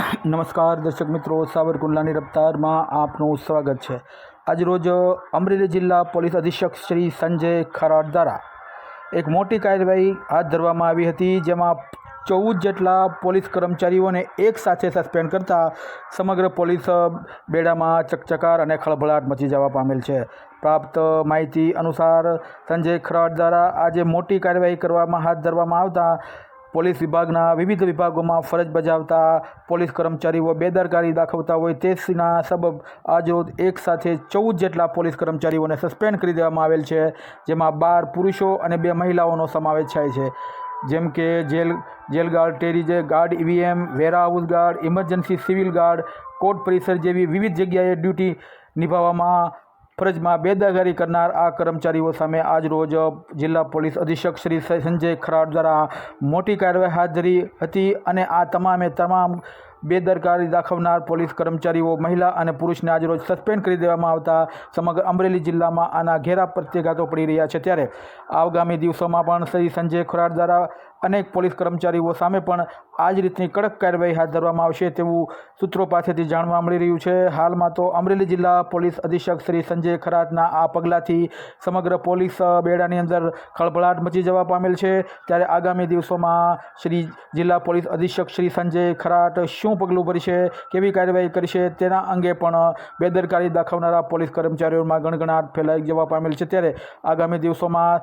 નમસ્કાર દર્શક મિત્રો સાવરકુંડલાની રફતારમાં આપનું સ્વાગત છે. આજરોજ અમરેલી જિલ્લા પોલીસ અધિક્ષક શ્રી સંજય ખરાડ દ્વારા એક મોટી કાર્યવાહી હાથ ધરવામાં આવી હતી, જેમાં ચૌદ જેટલા પોલીસ કર્મચારીઓને એક સાથે સસ્પેન્ડ કરતાં સમગ્ર પોલીસ બેડામાં ચકચકાર અને ખળભળાટ મચી જવા પામેલ છે. પ્રાપ્ત માહિતી અનુસાર સંજય ખરાડ દ્વારા આજે મોટી કાર્યવાહી કરવામાં હાથ ધરવામાં આવતા પોલીસ વિભાગના વિવિધ વિભાગોમાં ફરજ બજાવતા પોલીસ કર્મચારીઓ બેદરકારી દાખવતા હોય તેના સબબ આજરોજ એક સાથે ચૌદ જેટલા પોલીસ કર્મચારીઓને સસ્પેન્ડ કરી દેવામાં આવેલ છે, જેમાં બાર પુરુષો અને બે મહિલાઓનો સમાવેશ થાય છે. જેમ કે jail jail guard ટેરીજે guard, EVM warehouse guard, emergency civil guard, court પરિસર જેવી વિવિધ જગ્યાએ ડ્યુટી નિભાવવામાં ફરજમાં બેદાગારી કરનાર આ કર્મચારીઓ સામે આજરોજ જિલ્લા પોલીસ અધિક્ષક શ્રી સંજય ખરાડ દ્વારા મોટી કાર્યવાહી હાથ ધરી હતી અને આ તમામે તમામ બેદરકારી દાખવનાર પોલીસ કર્મચારીઓ, મહિલા અને પુરુષને આજરોજ સસ્પેન્ડ કરી દેવામાં આવતા સમગ્ર અમરેલી જિલ્લામાં આના ઘેરા પ્રત્યાઘાતો પડી રહ્યા છે. ત્યારે આગામી દિવસોમાં પણ શ્રી સંજય ખોરાડ દ્વારા અનેક પોલીસ કર્મચારીઓ સામે પણ આ જ રીતની કડક કાર્યવાહી હાથ ધરવામાં આવશે તેવું સૂત્રો પાસેથી જાણવા મળી રહ્યું છે. હાલમાં તો અમરેલી જિલ્લા પોલીસ અધિક્ષક શ્રી સંજય ખરાતના આ પગલાંથી સમગ્ર પોલીસ બેડાની અંદર ખળભળાટ મચી જવા પામેલ છે. ત્યારે આગામી દિવસોમાં શ્રી જિલ્લા પોલીસ અધિક્ષક શ્રી સંજય ખરાટ શું પગલું ભરશે, કેવી કાર્યવાહી કરશે તેના અંગે પણ બેદરકારી દાખવનારા પોલીસ કર્મચારીઓમાં ગણગણાટ ફેલાઈ જવા પામેલ છે. ત્યારે આગામી દિવસોમાં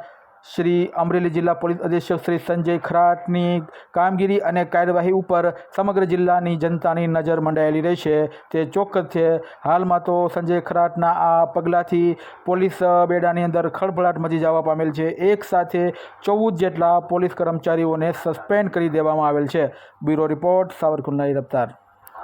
શ્રી અમરેલી જિલ્લા પોલીસ અધિક્ષક શ્રી સંજય ખરાટની કામગીરી અને કાર્યવાહી ઉપર સમગ્ર જિલ્લાની જનતાની નજર મંડાયેલી રહેશે. તે ચોક્કસ છે. હાલમાં તો સંજય ખરાટના આ પગલાંથી પોલીસ બેડાની અંદર ખળભળાટ મચી જવા પામેલ છે. એક સાથે ચૌદ જેટલા પોલીસ કર્મચારીઓને સસ્પેન્ડ કરી દેવામાં આવેલ છે. બ્યુરો રિપોર્ટ સાવરકુંડલાની રફતાર.